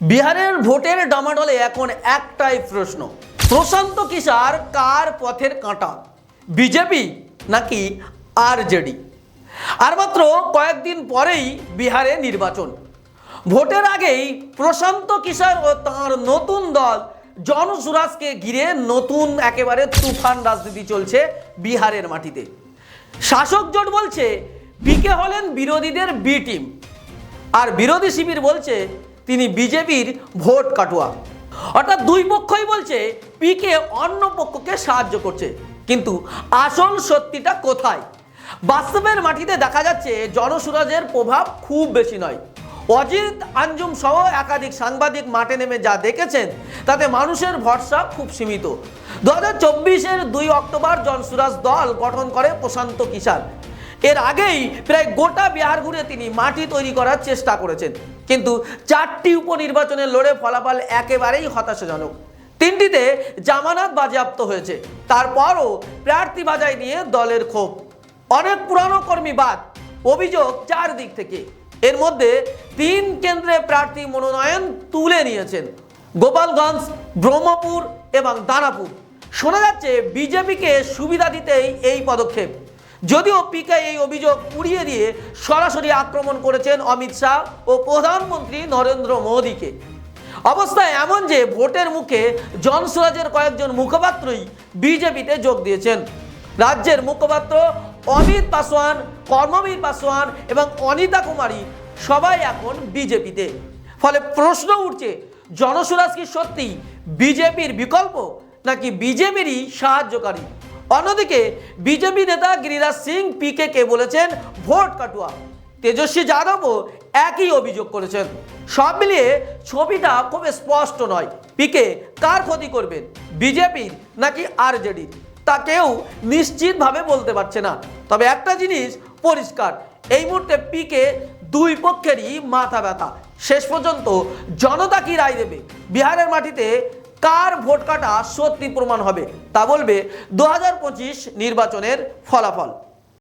বিহারের ভোটের ডামাডলে এখন একটাই প্রশ্ন। প্রশান্ত কিশোর কার পথের কাঁটা? বিজেপি নাকি আরজেডি? আর মাত্র কয়েকদিন পরেই বিহারে নির্বাচন। ভোটের আগেই প্রশান্ত কিশোর ও তাঁর নতুন দল জনসুরাজকে ঘিরে নতুন একেবারে তুফান রাজনীতি চলছে বিহারের মাটিতে। শাসক জোট বলছে, পিকে হলেন বিরোধীদের বি টিম। আর বিরোধী শিবির বলছে তিনি বিজেপির ভোট কাটুয়া। অর্থাৎ দুই পক্ষই বলছে, পিকে অন্য পক্ষকে সাহায্য করছে। কিন্তু আসল সত্যিটা কোথায়? বাস্তবের মাটিতে দেখা যাচ্ছে, জনসুরাজের প্রভাব খুব বেশি নয়। অজিত, আঞ্জুম সহ একাধিক সাংবাদিক মাঠে নেমে যা দেখেছেন, তাতে মানুষের ভরসা খুব সীমিত। দু হাজার চব্বিশের দুই অক্টোবর জনসুরাজ দল গঠন করে প্রশান্ত কিষাণ। এর আগেই প্রায় গোটা বিহার ঘুরে তিনি মাটি তৈরি করার চেষ্টা করেছেন। কিন্তু চারটি উপনির্বাচনে লড়ে ফলাফল একেবারেই হতাশাজনক। তিনটিতে জামানত বাজেয়াপ্ত হয়েছে। তারপরও প্রার্থী বাজাই নিয়ে দলের ক্ষোভ। অনেক পুরানো কর্মী বাদ, অভিযোগ চার দিক থেকে। এর মধ্যে তিন কেন্দ্রে প্রার্থী মনোনয়ন তুলে নিয়েছেন। গোপালগঞ্জ, ব্রহ্মপুর এবং দানাপুর। শোনা যাচ্ছে, বিজেপিকে সুবিধা দিতেই এই পদক্ষেপ। যদিও পিকে এই অভিযোগ উড়িয়ে দিয়ে সরাসরি আক্রমণ করেছেন অমিত শাহ ও প্রধানমন্ত্রী নরেন্দ্র মোদীকে। অবস্থা এমন যে ভোটের মুখে জনসুরাজের কয়েকজন মুখপাত্রই বিজেপিতে যোগ দিয়েছেন। রাজ্যের মুখপাত্র অমিত পাসওয়ান কর্মবীর পাসওয়ান এবং অনিতা কুমারী সবাই এখন বিজেপিতে। ফলে প্রশ্ন উঠছে জনসুরাজ কি সত্যি বিজেপির বিকল্প নাকি বিজেপিরই সাহায্যকারী? অন্যদিকে বিজেপি নেতা গিরিরাজ সিং পিকে কে বলেছেন ভোট কাটুয়া। তেজস্বী যাদবও একই অভিযোগ করেছেন। সব মিলিয়ে ছবিটা খুব স্পষ্ট নয়, পিকে কার ক্ষতি করবেন, বিজেপির নাকি আরজেডির? তা কেউ নিশ্চিতভাবে বলতে পারছে না। তবে একটা জিনিস পরিষ্কার, এই মুহূর্তে পিকে দুই পক্ষেরই মাথা ব্যথা। শেষ পর্যন্ত জনতা কি রায় দেবে? বিহারের মাটিতে কার ভোট কাটা সত্যি প্রমাণ হবে? তা বলবে দু হাজার পঁচিশ নির্বাচনের ফলাফল।